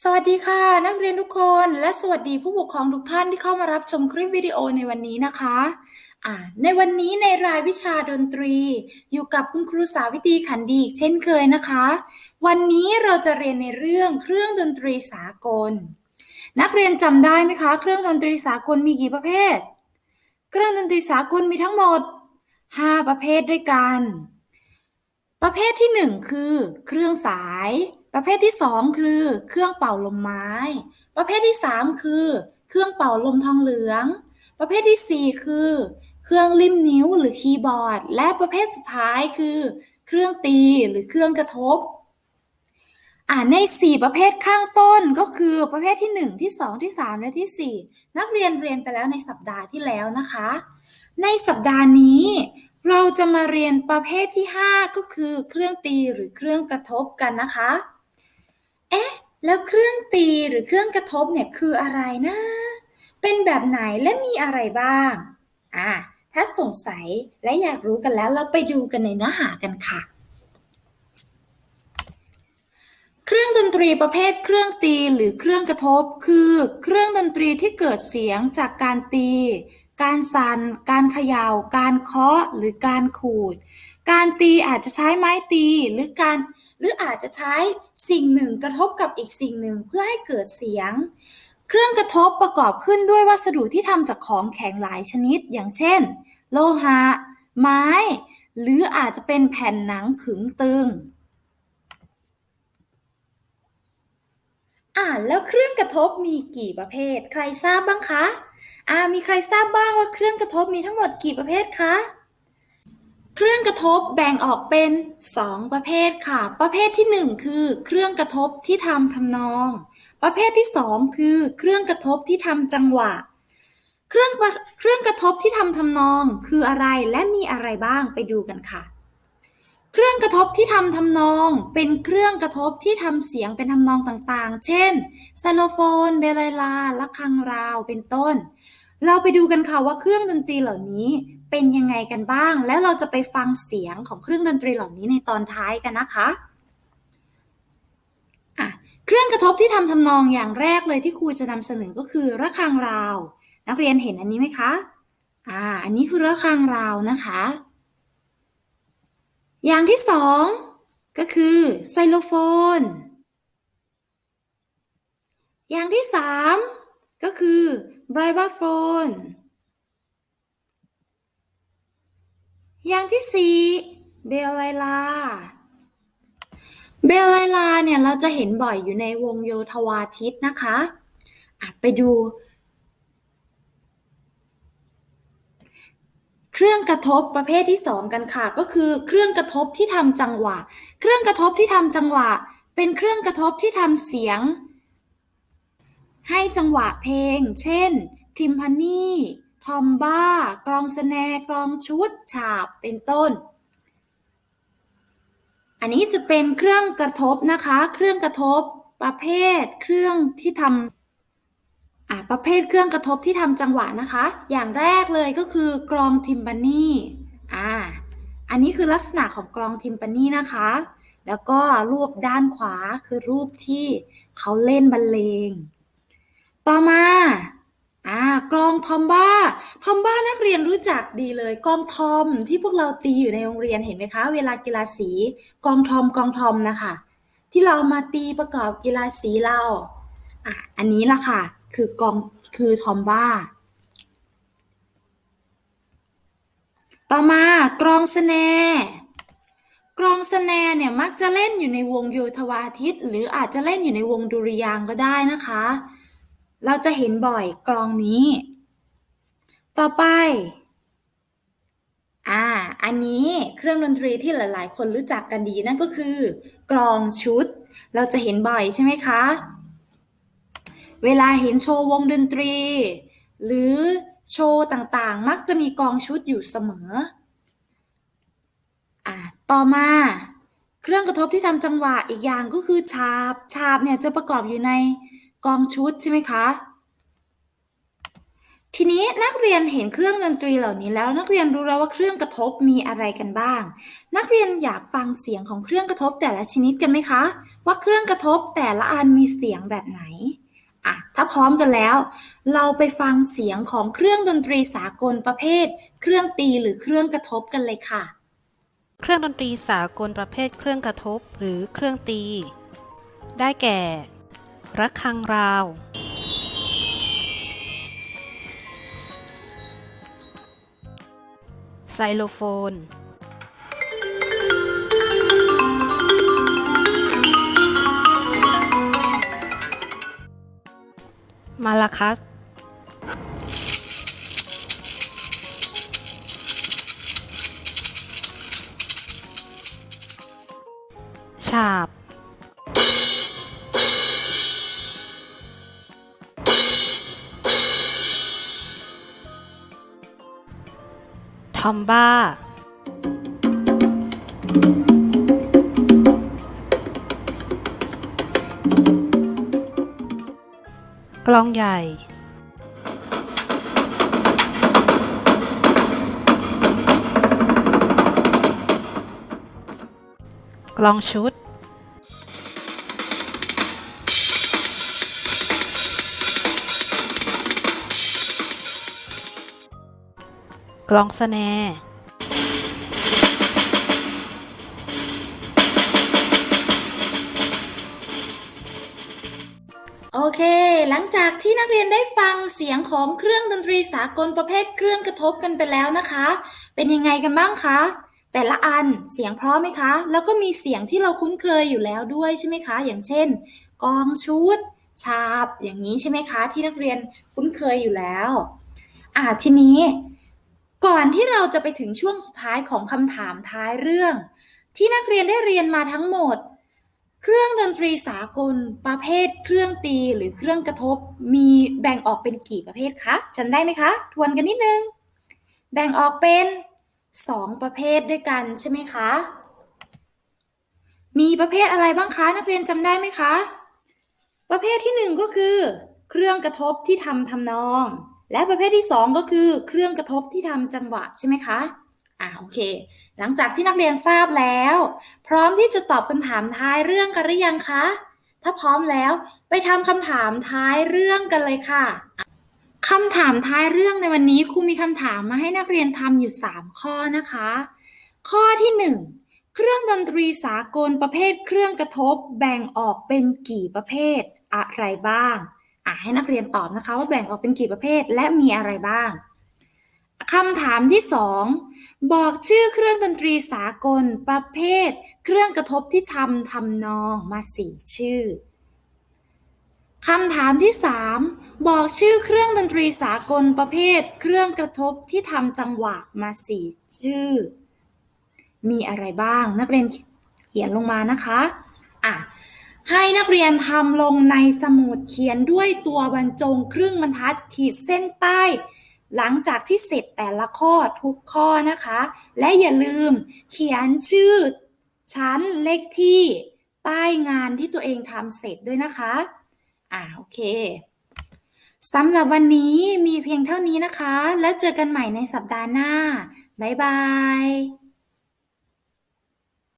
สวัสดีค่ะ นักเรียนทุกคนและสวัสดีผู้ปกครองทุกท่านที่เข้ามารับชมคลิปวิดีโอในวันนี้นะคะในวันนี้ในรายวิชาดนตรี อยู่กับคุณครูสาวิตรีขันดีเช่นเคยนะคะ วันนี้เราจะเรียนในเรื่องเครื่องดนตรีสากล นักเรียนจำได้ไหมคะ เครื่องดนตรีสากลมีกี่ประเภท เครื่องดนตรีสากลมีทั้งหมด 5 ประเภทด้วยกัน ประเภทที่ 1 คือ เครื่องสาย ประเภทที่ 2 คือเครื่องเป่าลมไม้ ประเภทที่ 3 คือ เครื่องเป่าลมทองเหลือง ประเภทที่ 4 คือ เครื่องริมนิ้วหรือคีย์บอร์ด และประเภทสุดท้ายคือ เครื่องตีหรือเครื่องกระทบ อ่าใน 4 ประเภทข้างต้นก็คือประเภทที่ 1 ที่ 2 ที่ 3 และที่ 4 นักเรียนเรียนไปแล้วในสัปดาห์ที่แล้วนะคะ ในสัปดาห์นี้เราจะมาเรียนประเภทที่ 5 ก็คือ เครื่องตีหรือเครื่องกระทบกันนะคะ เอ๊ะ แล้วเครื่องตีหรือเครื่องกระทบเนี่ยคืออะไรนะ เป็นแบบไหนและมีอะไรบ้าง อ่าถ้าสงสัยและอยากรู้กันแล้วเราไปดูกันในเนื้อหากันค่ะ เครื่องดนตรีประเภทเครื่องตีหรือเครื่องกระทบ คือเครื่องดนตรีที่เกิดเสียงจากการตี การสั่น การเขยา่า การเคาะหรือการขูด การตีอาจจะใช้ไม้ตีหรือการ หรืออาจจะใช้สิ่งหนึ่งกระทบกับอีกสิ่งหนึ่งเพื่อให้เกิดเสียง เครื่องกระทบประกอบขึ้นด้วยวัสดุที่ทำจากของแข็งหลายชนิด อย่างเช่น โลหะ ไม้ หรืออาจจะเป็นแผ่นหนังขึงตึงอ่าแล้วเครื่องกระทบมีกี่ประเภท ใครทราบบ้างคะ อ่ามีใครทราบบ้างว่าเครื่องกระทบมีทั้งหมดกี่ประเภทคะ เครื่องกระทบแบ่งออกเป็น 2 ประเภทค่ะ ประเภทที่ 1 คือ เครื่องกระทบที่ทำทำนอง ประเภทที่ 2 คือ เครื่องกระทบที่ทำจังหวะ เครื่องเครื่องกระทบที่ทำทำนอง คืออะไรและมีอะไรบ้างไปดูกันค่ะ เครื่องกระทบที่ทำทำนอง เป็นเครื่องกระทบที่ทำเสียงเป็นทำนองต่างๆ เช่นไซโลโฟน เบลลาละคังราว เป็นต้น เราไปดูกันค่ะว่าเครื่องดนตรีเหล่านี้เป็นยังไงกันบ้าง และเราจะไปฟังเสียงของเครื่องดนตรีเหล่านี้ในตอนท้ายกันนะคะะเครื่องกระทบที่ทำทำนองอย่างแรกเลยที่ครูจะนำเสนอก็คือระฆังราว นักเรียนเห็นอันนี้ไหมคะอ่าอันนี้คือระฆังราวนะคะ อย่างที่สองก็คือไซโลโฟน อย่างที่สามก็คือ ไบรบาโฟนอย่างที่สี่เบลไลลา เบลไลลาเนี่ยเราจะเห็นบ่อยอยู่ในวงโยธวาทิตนะคะะไปดู เครื่องกระทบประเภทที่สองกันค่ะ ก็คือเครื่องกระทบที่ทำจังหวะ เครื่องกระทบที่ทำจังหวะ เป็นเครื่องกระทบที่ทำเสียง ให้จังหวะเพลง เช่นทิมพานีทอมบ้า กลองสแนกลองชุด ฉาบ เป็นต้น อันนี้จะเป็นเครื่องกระทบนะคะ เครื่องกระทบประเภท เครื่องที่ทำอ่าประเภทเครื่องกระทบที่ทำจังหวะนะคะ อย่างแรกเลยก็คือกลองทิมบานีอ่า อันนี้คือลักษณะของกลองทิมบานีนะคะ แล้วก็รูปด้านขวาคือรูปที่เขาเล่นบรรเลง ต่อมาอ่ากลองทอมบ้าทอมบ้านักเรียนรู้จักดีเลย กองทอมที่พวกเราตีอยู่ในโรงเรียนเห็นไหมคะ เวลากีฬาสีกองทอมกองทอมนะคะ ที่เรามาตีประกอบกีฬาสีเราอะอันนี้ละค่ะ คือกองคือทอมบ้า ต่อมากรองสแนกรองสแนเนี่ยมักจะเล่นอยู่ในวงโยธวาทิต หรืออาจจะเล่นอยู่ในวงดุริยางก็ได้นะคะ เราจะเห็นบ่อยกลองนี้ ต่อไป อ่า อันนี้เครื่องดนตรีที่หลาย ๆ คนรู้จักกันดีนั่นก็คือ กลองชุด เราจะเห็นบ่อยใช่ไหมคะ เวลาเห็นโชว์วงดนตรี หรือโชว์ต่างๆ มักจะมีกองชุดอยู่เสมอ อ่า ต่อมา เครื่องกระทบที่ทำจังหวะอีกอย่างก็คือฉาบฉาบเนี่ยจะประกอบอยู่ใน กองชุดใช่ไหมคะ ทีนี้นักเรียนเห็นเครื่องดนตรีเหล่านี้แล้ว นักเรียนรู้แล้วว่าเครื่องกระทบมีอะไรกันบ้าง นักเรียนอยากฟังเสียงของเครื่องกระทบแต่ละชนิดกันไหมคะ ว่าเครื่องกระทบแต่ละอันมีเสียงแบบไหนอะถ้าพร้อมกันแล้ว เราไปฟังเสียงของเครื่องดนตรีสากลประเภท เครื่องตีหรือเครื่องกระทบกันเลยค่ะ เครื่องดนตรีสากลประเภทเครื่องกระทบหรือเครื่องตี ได้แก่ ระฆังราว ไซโลโฟน มาลาคัสฉาบ ทอมบ้า กลองใหญ่กลองชุด ลองสแนโอเค หลังจากที่นักเรียนได้ฟังเสียงของเครื่องดนตรีสากลประเภทเครื่องกระทบกันไปแล้วนะคะ เป็นยังไงกันบ้างคะ แต่ละอันเสียงเพราะไหมคะ แล้วก็มีเสียงที่เราคุ้นเคยอยู่แล้วด้วยใช่ไหมคะ อย่างเช่น กองชุด ชาบ อย่างนี้ใช่ไหมคะ ที่นักเรียนคุ้นเคยอยู่แล้ว อ่าทีนี้ ก่อนที่เราจะไปถึงช่วงสุดท้ายของคำถามท้ายเรื่อง ที่นักเรียนได้เรียนมาทั้งหมด เครื่องดนตรีสากล ประเภท เครื่องตีหรือเครื่องกระทบ มีแบ่งออกเป็นกี่ประเภทคะจำได้ไหมคะ ทวนกันนิดนึง แบ่งออกเป็นสองประเภทด้วยกันใช่ไหมคะ มีประเภทอะไรบ้างคะ นักเรียนจำได้ไหมคะ ประเภทที่หนึ่งก็คือ เครื่องกระทบที่ทำทำนอง และประเภทที่สองก็คือเครื่องกระทบที่ทำจังหวะใช่ไหมคะ อ่าโอเค หลังจากที่นักเรียนทราบแล้ว พร้อมที่จะตอบคำถามท้ายเรื่องกันหรือยังคะ ถ้าพร้อมแล้วไปทำคำถามท้ายเรื่องกันเลยค่ะคำถามท้ายเรื่องในวันนี้ครูมีคำถามมาให้นักเรียนทำอยู่ 3 ข้อนะคะ ข้อที่ 1 เครื่องดนตรีสากลประเภทเครื่องกระทบแบ่งออกเป็นกี่ประเภทอะไรบ้าง อะให้นักเรียนตอบนะคะว่าแบ่งออกเป็นกี่ประเภทและมีอะไรบ้างคำถามที่สองบอกชื่อเครื่องดนตรีสากล ประเภท เครื่องกระทบที่ทำทำนองมาสี่ชื่อคำถามที่สามบอกชื่อเครื่องดนตรีสากลประเภท เครื่องกระทบที่ทำจังหวะมาสี่ชื่อ มีอะไรบ้างนักเรียนเขียนลงมานะคะ อะ ให้นักเรียนทำลงในสมุดเขียนด้วยตัวบรรจงครึ่งบรรทัดขีดเส้นใต้ หลังจากที่เสร็จแต่ละข้อทุกข้อนะคะ และอย่าลืมเขียนชื่อ ชั้นเลขที่ใต้งานที่ตัวเองทำเสร็จด้วยนะคะ อ่าโอเคสำหรับวันนี้มีเพียงเท่านี้นะคะ แล้วเจอกันใหม่ในสัปดาห์หน้า บ๊ายบาย